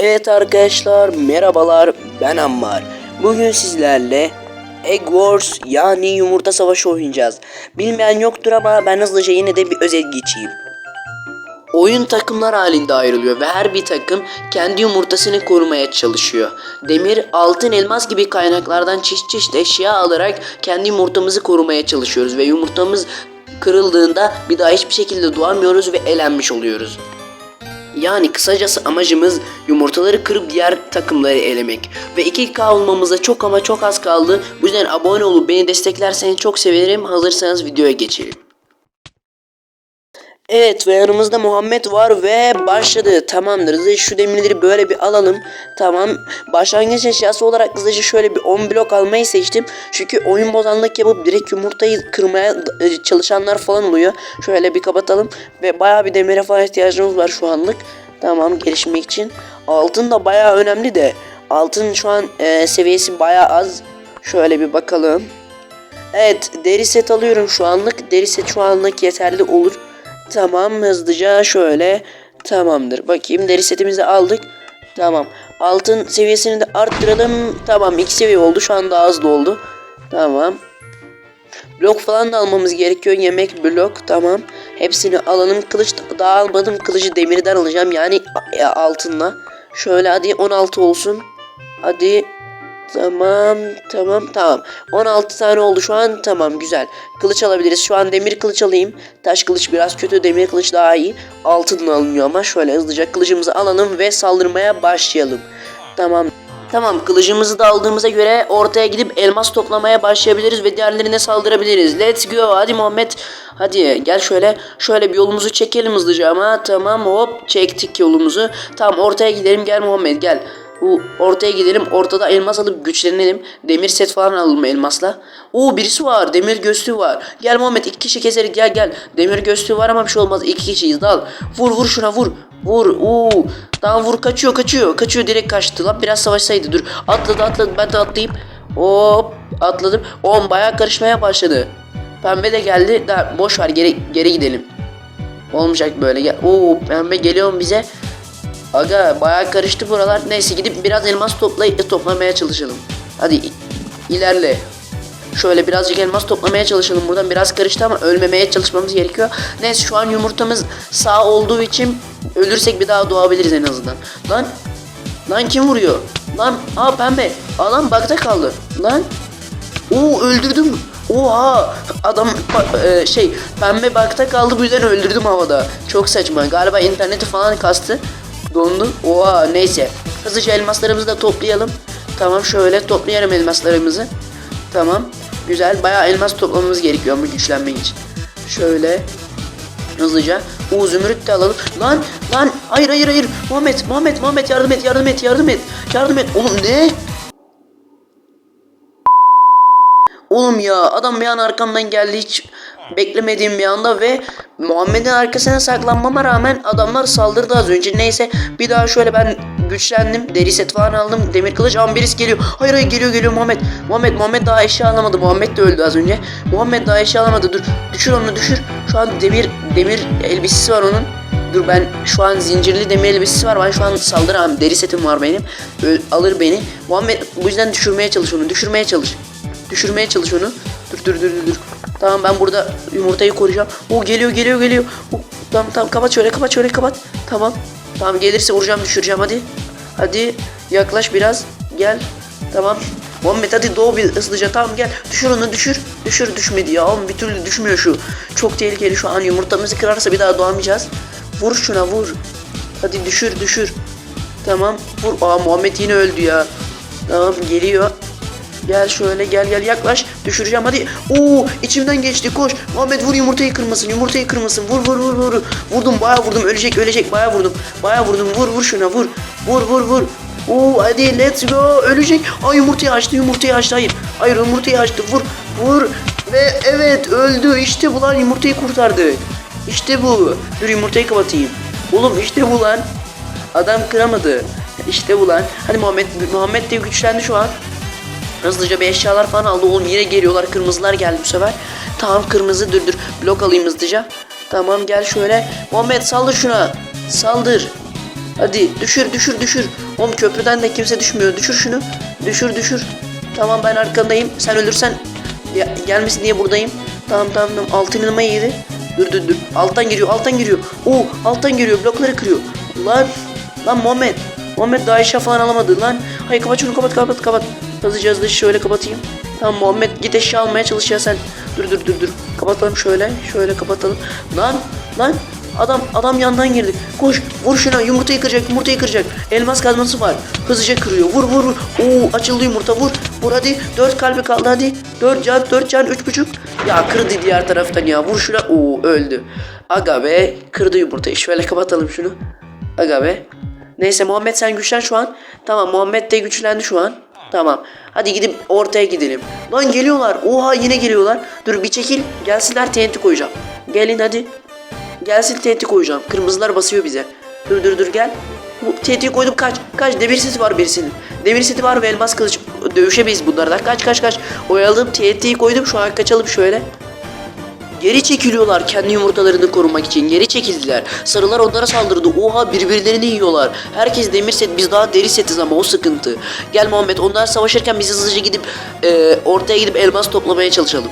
Evet arkadaşlar merhabalar ben Ammar. Bugün sizlerle Egg Wars yani yumurta savaşı oynayacağız. Bilmeyen yoktur ama ben hızlıca yine de bir özet geçeyim. Oyun takımlar halinde ayrılıyor ve her bir takım kendi yumurtasını korumaya çalışıyor. Demir, altın, elmas gibi kaynaklardan çeşit çeşit eşya alarak kendi yumurtamızı korumaya çalışıyoruz ve yumurtamız kırıldığında bir daha hiçbir şekilde doğamıyoruz ve elenmiş oluyoruz. Yani kısacası amacımız yumurtaları kırıp diğer takımları elemek. Ve 2K olmamıza çok ama çok az kaldı. Bu yüzden abone olup beni desteklerseniz çok sevinirim. Hazırsanız videoya geçelim. Evet ve yanımızda Muhammed var ve başladı. Tamamdır. Hızlıca şu demirleri böyle bir alalım. Tamam. Başlangıç eşyası olarak hızlıca şöyle bir 10 blok almayı seçtim. Çünkü oyun bozanlık yapıp direkt yumurtayı kırmaya e, çalışanlar falan oluyor. Şöyle bir kapatalım. Ve bayağı bir demire falan ihtiyacımız var şu anlık. Tamam gelişmek için. Altın da bayağı önemli de. Altın şu an e, seviyesi bayağı az. Şöyle bir bakalım. Evet deri set alıyorum şu anlık. Deri set şu anlık yeterli olur. Tamam hızlıca şöyle. Tamamdır. Bakayım deri setimizi aldık. Tamam. Altın seviyesini de arttıralım. Tamam iki seviye oldu. Şu an daha hızlı oldu. Tamam. Blok falan da almamız gerekiyor. Yemek blok tamam. Hepsini alalım. Kılıç daha almadım. Kılıcı demirden alacağım. Yani altınla. Şöyle hadi 16 olsun. Hadi Tamam, tamam, tamam. 16 tane oldu şu an. Tamam, güzel. Kılıç alabiliriz. Şu an demir kılıç alayım. Taş kılıç biraz kötü, demir kılıç daha iyi. Altınla alınıyor ama şöyle hızlıca kılıcımızı alalım ve saldırmaya başlayalım. Tamam. Tamam, kılıcımızı da aldığımıza göre ortaya gidip elmas toplamaya başlayabiliriz ve diğerlerine saldırabiliriz. Let's go. Hadi Muhammed. Hadi gel şöyle. Şöyle bir yolumuzu çekelim hızlıca ama tamam hop çektik yolumuzu. Tamam ortaya gidelim. Gel Muhammed gel. Bu ortaya gidelim. Ortada elmas alıp güçlenelim. Demir set falan alalım elmasla. Oo birisi var. Demir göğsü var. Gel Muhammed iki kişi keseriz. Gel gel. Demir göğsü var ama bir şey olmaz. İki kişiyiz. Dal. Vur vur şuna vur. Vur. Oo. Tamam vur kaçıyor kaçıyor. Kaçıyor direkt kaçtı. Lan biraz savaşsaydı dur. Atladı atladı. Ben de atlayayım. Hop atladım. Oğlum bayağı karışmaya başladı. Pembe de geldi. Da boş ver geri geri gidelim. Olmayacak böyle. Gel. Oo pembe geliyor bize? Aga bayağı karıştı buralar. Neyse gidip biraz elmas toplayıp toplamaya çalışalım. Hadi ilerle. Şöyle birazcık elmas toplamaya çalışalım. Buradan biraz karıştı ama ölmemeye çalışmamız gerekiyor. Neyse şu an yumurtamız sağ olduğu için ölürsek bir daha doğabiliriz en azından. Lan lan kim vuruyor? Lan aa pembe. Aa lan bakta kaldı. Lan Oo öldürdüm. Oha adam e, şey pembe bakta kaldı bu yüzden öldürdüm havada. Çok saçma. Galiba interneti falan kastı. Dondu. Oha neyse. Hızlıca elmaslarımızı da toplayalım. Tamam şöyle toplayalım elmaslarımızı. Tamam. Güzel. Bayağı elmas toplamamız gerekiyor bu güçlenmek için. Şöyle hızlıca. O zümrüt de alalım. Lan lan hayır hayır hayır. Muhammed Muhammed Muhammed yardım et yardım et yardım et. Yardım et. Oğlum ne? Oğlum ya adam bir an arkamdan geldi hiç beklemediğim bir anda ve Muhammed'in arkasına saklanmama rağmen adamlar saldırdı az önce. Neyse bir daha şöyle ben güçlendim. Deri set falan aldım. Demir kılıç ama birisi geliyor. Hayır hayır geliyor geliyor Muhammed. Muhammed Muhammed daha eşya alamadı. Muhammed de öldü az önce. Muhammed daha eşya alamadı. Dur düşür onu düşür. Şu an demir demir elbisesi var onun. Dur ben şu an zincirli demir elbisesi var. Ben şu an saldıramam. Deri setim var benim. Ö- alır beni. Muhammed bu yüzden düşürmeye çalış onu. Düşürmeye çalış. Düşürmeye çalış onu. Dur dur dur dur. dur. Tamam ben burada yumurtayı koruyacağım. O geliyor geliyor geliyor. Oo, tamam tamam kapat şöyle kapat şöyle kapat. Tamam. Tamam gelirse vuracağım düşüreceğim hadi. Hadi yaklaş biraz. Gel. Tamam. Muhammed hadi doğu bir hızlıca tamam gel. Düşür onu düşür. Düşür düşmedi ya. Oğlum bir türlü düşmüyor şu. Çok tehlikeli şu an yumurtamızı kırarsa bir daha doğamayacağız. Vur şuna vur. Hadi düşür düşür. Tamam vur. Aa Muhammed yine öldü ya. Tamam geliyor. Gel şöyle gel gel yaklaş. Düşüreceğim hadi. Oo içimden geçti koş. Muhammed vur yumurtayı kırmasın yumurtayı kırmasın. Vur vur vur vur. Vurdum bayağı vurdum ölecek ölecek bayağı vurdum. Bayağı vurdum vur vur şuna vur. Vur vur vur. Oo hadi let's go ölecek. Ay yumurtayı açtı yumurtayı açtı hayır. Hayır yumurtayı açtı vur vur. Ve evet öldü işte bu lan yumurtayı kurtardı. İşte bu. Dur yumurtayı kapatayım. Oğlum işte bu lan. Adam kıramadı. İşte bu lan. Hadi Muhammed Muhammed de güçlendi şu an. Hızlıca bir eşyalar falan aldı. Oğlum yine geliyorlar. Kırmızılar geldi bu sefer. Tamam kırmızı dur. Blok alayım hızlıca. Tamam gel şöyle. Muhammed saldır şuna. Saldır. Hadi düşür düşür düşür. Oğlum köprüden de kimse düşmüyor. Düşür şunu. Düşür düşür. Tamam ben arkandayım. Sen ölürsen ya, gelmesin diye buradayım. Tamam tamam tamam. Altın elma yedi. Dur dur dur. Alttan giriyor alttan giriyor. Oo alttan giriyor. Blokları kırıyor. Lan. Lan Muhammed. Muhammed daha eşya falan alamadı lan. Hayır kapat şunu kapat kapat kapat. Hızlıca hızlıca şöyle kapatayım. Tamam Muhammed git eşya almaya çalış ya sen. Dur dur dur dur. Kapatalım şöyle. Şöyle kapatalım. Lan lan. Adam adam yandan girdi. Koş vur şuna yumurtayı kıracak yumurtayı kıracak. Elmas kazması var. Hızlıca kırıyor. Vur vur vur. Oo açıldı yumurta vur. Vur hadi. Dört kalbi kaldı hadi. Dört can dört can üç buçuk. Ya kırdı diğer taraftan ya. Vur şuna. Oo öldü. Aga be kırdı yumurtayı. Şöyle kapatalım şunu. Aga be. Neyse Muhammed sen güçlen şu an. Tamam Muhammed de güçlendi şu an. Tamam. Hadi gidip ortaya gidelim. Lan geliyorlar. Oha yine geliyorlar. Dur bir çekil. Gelsinler TNT koyacağım. Gelin hadi. Gelsin TNT koyacağım. Kırmızılar basıyor bize. Dur dur dur gel. Bu TNT koydum kaç. Kaç demir seti var birisinin. Demir seti var ve elmas kılıç. Dövüşemeyiz bunlardan. Kaç kaç kaç. Oyaladım TNT'yi koydum. Şu an kaçalım şöyle. Geri çekiliyorlar kendi yumurtalarını korumak için. Geri çekildiler. Sarılar onlara saldırdı. Oha birbirlerini yiyorlar. Herkes demir set biz daha deri setiz ama o sıkıntı. Gel Muhammed onlar savaşırken biz hızlıca gidip e, ortaya gidip elmas toplamaya çalışalım.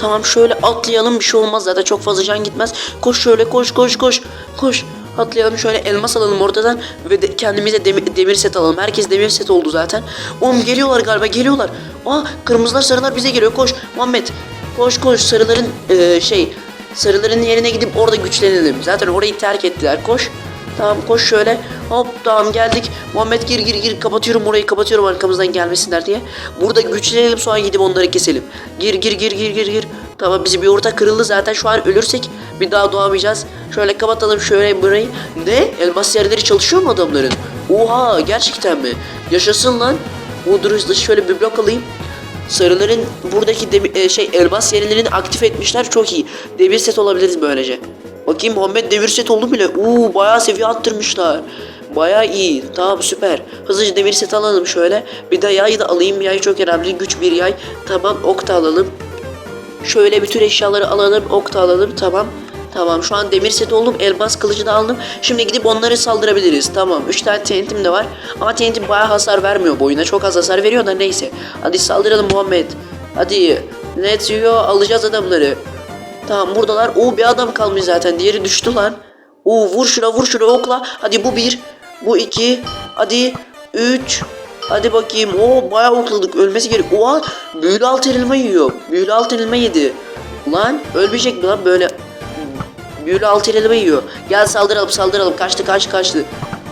Tamam şöyle atlayalım bir şey olmaz zaten çok fazla can gitmez. Koş şöyle koş koş koş koş. Atlayalım şöyle elmas alalım ortadan ve de kendimize demir, demir set alalım. Herkes demir set oldu zaten. Oğlum geliyorlar galiba geliyorlar. Aa kırmızılar sarılar bize geliyor koş Muhammed. Koş koş sarıların e, şey sarıların yerine gidip orada güçlenelim. Zaten orayı terk ettiler koş. Tamam koş şöyle. Hop tamam geldik. Muhammed gir gir gir kapatıyorum orayı kapatıyorum arkamızdan gelmesinler diye. Burada güçlenelim sonra gidip onları keselim. Gir gir gir gir gir gir. Tamam bizim orta kırıldı zaten şu an ölürsek bir daha doğamayacağız. Şöyle kapatalım şöyle burayı. Ne? Elmas yerleri çalışıyor mu adamların? Oha gerçekten mi? Yaşasın lan. Dur hızlı şöyle bir blok alayım. Sarıların buradaki demi- e, şey elmas yerlerini aktif etmişler çok iyi. Demir set olabiliriz böylece. Bakayım Muhammed demir set oldu bile. Uuu bayağı seviye attırmışlar. Bayağı iyi. Tamam süper. Hızlıca demir set alalım şöyle. Bir de yay da alayım. Yay çok önemli. Güç bir yay. Tamam ok da alalım. Şöyle bütün eşyaları alalım. Ok da alalım. Tamam. Tamam şu an demir set oldum. Elmas kılıcı da aldım. Şimdi gidip onları saldırabiliriz. Tamam. 3 tane TNT'm de var. Ama TNT bayağı hasar vermiyor bu. Çok az hasar veriyor da neyse. Hadi saldıralım Muhammed. Hadi. Let's go. Alacağız adamları. Tamam buradalar. Oo bir adam kalmış zaten. Diğeri düştü lan. Oo vur şuna vur şuna okla. Hadi bu bir. Bu iki. Hadi. Üç. Hadi bakayım. Oo bayağı okladık. Ölmesi gerek. Oha büyülü altın elma yiyor. Büyülü altın elma yedi. Lan ölmeyecek mi lan böyle? Büyülü altın elma yiyor. Gel saldıralım saldıralım. Kaçtı kaçtı kaçtı.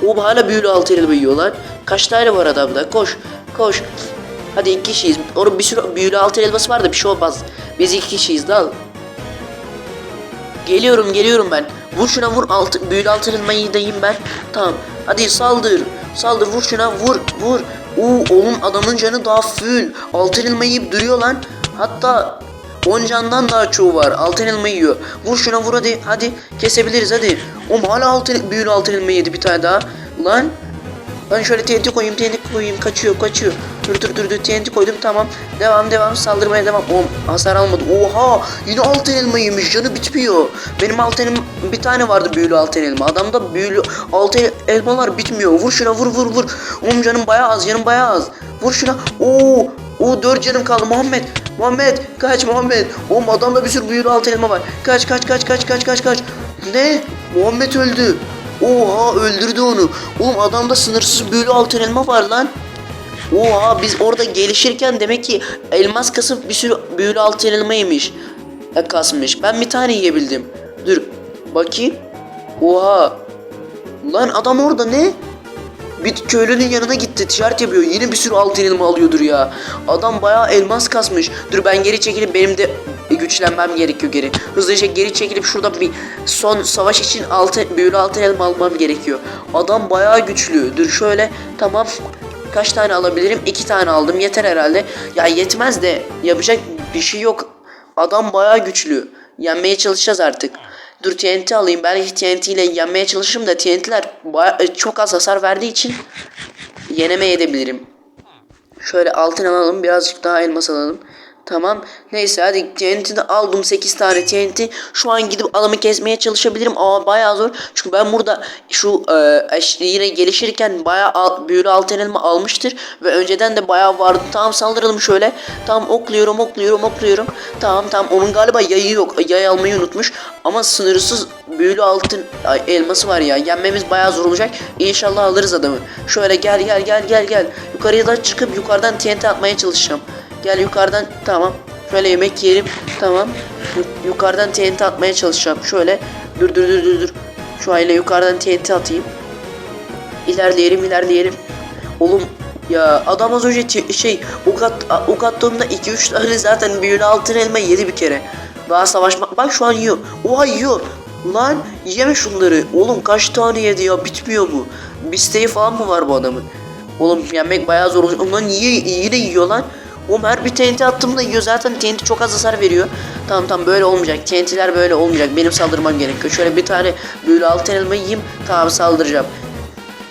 O hala büyülü altın elma yiyor lan. Kaç tane var adamda? Koş. Koş. Hadi iki kişiyiz. Onun bir sürü büyülü altın elması var da bir şey olmaz. Biz iki kişiyiz dal. Geliyorum geliyorum ben. Vur şuna vur altı, büyülü altın elmayı dayım ben. Tamam. Hadi saldır. Saldır vur şuna vur vur. Oo oğlum adamın canı daha full. Altın elmayı yiyip duruyor lan. Hatta 10 candan daha çoğu var. Altın elma yiyor. Vur şuna vur hadi. Hadi kesebiliriz hadi. Oğlum hala altın, büyülü altın elma yedi bir tane daha. Lan ben şöyle TNT koyayım, TNT koyayım. Kaçıyor, kaçıyor. Dur dur dur dur TNT koydum tamam. Devam devam saldırmaya devam. Oğlum hasar almadı. Oha! Yine altın elma yemiş. Canı bitmiyor. Benim altın elma bir tane vardı büyülü altın elma. Adamda büyülü altın elmalar bitmiyor. Vur şuna vur vur vur. Oğlum canım bayağı az. Canım bayağı az. Vur şuna. Oo! Oo 4 canım kaldı Muhammed. Muhammed kaç Muhammed. Oğlum adamda bir sürü büyülü altın elma var. Kaç kaç kaç kaç kaç kaç kaç. Ne? Muhammed öldü. Oha öldürdü onu. Oğlum adamda sınırsız büyülü altın elma var lan. Oha biz orada gelişirken demek ki elmas kasıp bir sürü büyülü altın elma yemiş. Ya kasmış. Ben bir tane yiyebildim. Dur bakayım. Oha. Lan adam orada ne? Bir köylünün yanına gitti ticaret yapıyor. Yine bir sürü altın elma alıyordur ya. Adam bayağı elmas kasmış. Dur ben geri çekilip benim de güçlenmem gerekiyor geri. Hızlıca geri çekilip şurada bir son savaş için altın, büyülü altın elma almam gerekiyor. Adam bayağı güçlü. Dur şöyle tamam. Kaç tane alabilirim? İki tane aldım. Yeter herhalde. Ya yetmez de yapacak bir şey yok. Adam bayağı güçlü. Yenmeye çalışacağız artık. Dur TNT alayım. Belki TNT ile yenmeye çalışırım da TNT'ler baya- çok az hasar verdiği için yenemeyebilirim. Şöyle altın alalım. Birazcık daha elmas alalım. Tamam. Neyse hadi TNT'de aldım 8 tane TNT. Şu an gidip adamı kesmeye çalışabilirim ama bayağı zor. Çünkü ben burada şu e, eş- yine gelişirken bayağı al, büyülü altın elma almıştır. Ve önceden de bayağı vardı. Tamam saldıralım şöyle. Tamam okluyorum okluyorum okluyorum. Tamam tamam onun galiba yayı yok. Yay almayı unutmuş. Ama sınırsız büyülü altın ay, elması var ya. Yenmemiz bayağı zor olacak. İnşallah alırız adamı. Şöyle gel gel gel gel gel. Yukarıya da çıkıp yukarıdan TNT atmaya çalışacağım. Gel yukarıdan tamam. Şöyle yemek yiyelim. Tamam. Yu- yukarıdan TNT atmaya çalışacağım. Şöyle dur dur dur dur dur. Şu aile yukarıdan TNT atayım. İlerleyelim ilerleyelim. Oğlum ya adam az önce şey ok, at, ok attığımda 2-3 tane zaten büyülü altın elma yedi bir kere. Daha savaşma bak şu an yiyor. Oha yiyor. Lan yeme şunları. Oğlum kaç tane yedi ya bitmiyor bu. Bisteği falan mı var bu adamın? Oğlum yenmek bayağı zor olacak. Lan niye yine yiyor lan? Oğlum her bir TNT attığımda yiyor. Zaten TNT çok az hasar veriyor. Tamam tamam böyle olmayacak. TNT'ler böyle olmayacak. Benim saldırmam gerekiyor. Şöyle bir tane büyülü altın elma yiyeyim. Tamam saldıracağım.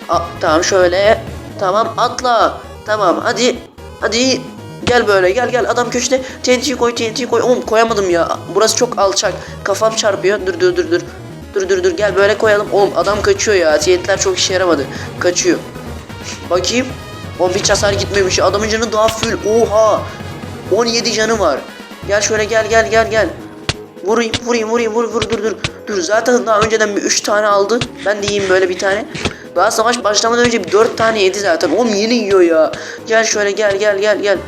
A- tamam şöyle. Tamam atla. Tamam hadi. Hadi. Gel böyle gel gel adam köşede TNT'yi koy TNT'yi koy. Oğlum koyamadım ya. Burası çok alçak. Kafam çarpıyor. Dur dur dur dur. Dur dur dur gel böyle koyalım. Oğlum adam kaçıyor ya. TNT'ler çok işe yaramadı. Kaçıyor. Bakayım. O hiç hasar gitmemiş. Adamın canı daha full. Oha. 17 canı var. Gel şöyle gel gel gel gel. Vurayım vurayım vurayım vur vur dur dur. Dur zaten daha önceden bir 3 tane aldı. Ben de yiyeyim böyle bir tane. Daha savaş başlamadan önce bir 4 tane yedi zaten. Oğlum yeni yiyor ya. Gel şöyle gel gel gel gel.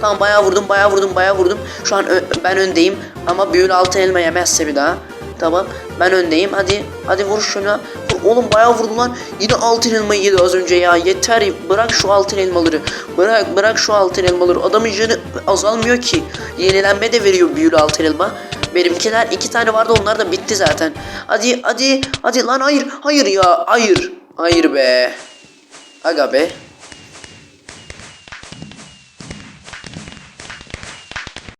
Tamam bayağı vurdum bayağı vurdum bayağı vurdum. Şu an ben öndeyim ama büyülü altın elma yemezse bir daha. Tamam ben öndeyim hadi hadi vur şuna. Oğlum bayağı vurdum lan. Yine altın elma yedi az önce ya. Yeter bırak şu altın elmaları. Bırak bırak şu altın elmaları. Adamın canı azalmıyor ki. Yenilenme de veriyor büyülü altın elma. Benimkiler iki tane vardı onlar da bitti zaten. Hadi hadi hadi lan hayır hayır ya hayır. Hayır be. Aga be.